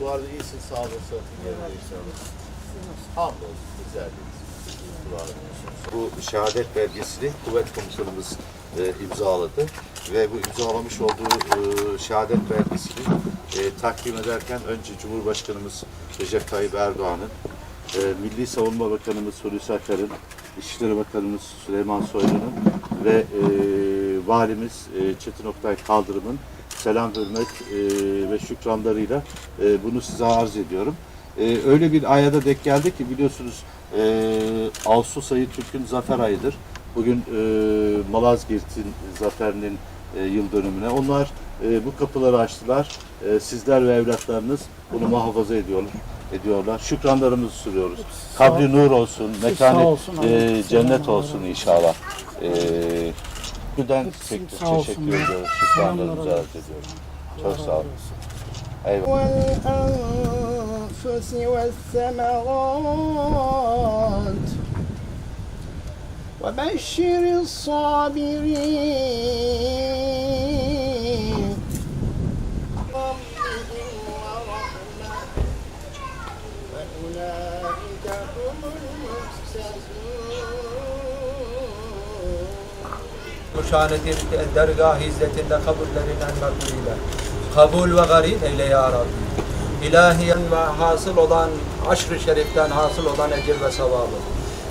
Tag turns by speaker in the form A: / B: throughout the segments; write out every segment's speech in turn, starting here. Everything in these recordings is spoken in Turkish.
A: Bu arada iyisin, sağ olasın. Hamdolsun, ediyorsun. Bu şehadet belgesini kuvvet komutanımız e, imzaladı ve bu imzalamış olduğu e, şehadet belgesini e, takdim ederken önce Cumhurbaşkanımız Recep Tayyip Erdoğan'ın, e, Milli Savunma Bakanımız Hulusi Akar'ın, İçişleri Bakanımız Süleyman Soylu'nun ve e, Valimiz e, Çetin Oktay Kaldırım'ın selam, hürmet e, ve şükranlarıyla e, bunu size arz ediyorum. E, öyle bir ayada denk geldi ki biliyorsunuz e, Ağustos ayı Türk'ün zafer ayıdır. Bugün e, Malazgirt'in zaferinin e, yıl dönümüne. Onlar e, bu kapıları açtılar. E, sizler ve evlatlarınız bunu muhafaza ediyorlar. ediyorlar. Şükranlarımızı sunuyoruz. Kabri nur olsun, mekanı e, cennet olsun inşallah. E, Güden
B: Hepsi
A: teşekkür,
B: sağ
A: teşekkür
B: olsunlar.
A: ediyoruz. Şükranlarımızı
B: Selamlar
A: arz ediyorum. Çok sağ olun. Eyvallah.
C: والأنفس والثمرات وبشر الصابرين ربهم ورحمة وأولئك هم المفسدون
D: Müşanetin dergah hizmetinde kabullerinden makbule. Kabul ve garin eyle ya Rabbi. İlahiyen ve hasıl olan aşr-ı şeriften hasıl olan ecir ve sevabı.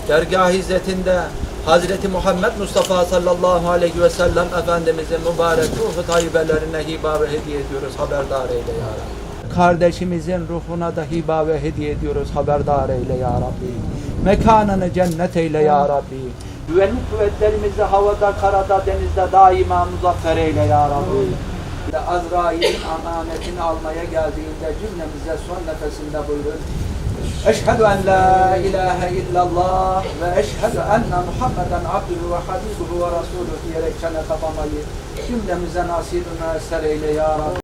D: Dergah hizmetinde Hazreti Muhammed Mustafa sallallahu aleyhi ve sellem Efendimizin mübarek ruhu tayyibelerine hiba ve hediye ediyoruz. Haberdar eyle ya Rabbi. Kardeşimizin ruhuna da hiba ve hediye ediyoruz. Haberdar eyle ya Rabbi. Mekanını cennet eyle ya Rabbi. Güvenlik kuvvetlerimizi havada, karada, denizde daima muzaffer eyle ya Rabbi. Ve Azrail'in amanetini almaya geldiğinde cümlemize son nefesinde buyurun. Eşhedü en la ilahe illallah ve eşhedü enne Muhammeden abduhu ve habibuhu ve resuluhu diyerek çene kapamayı cümlemize nasip-ü müesser eyle ya Rabbi.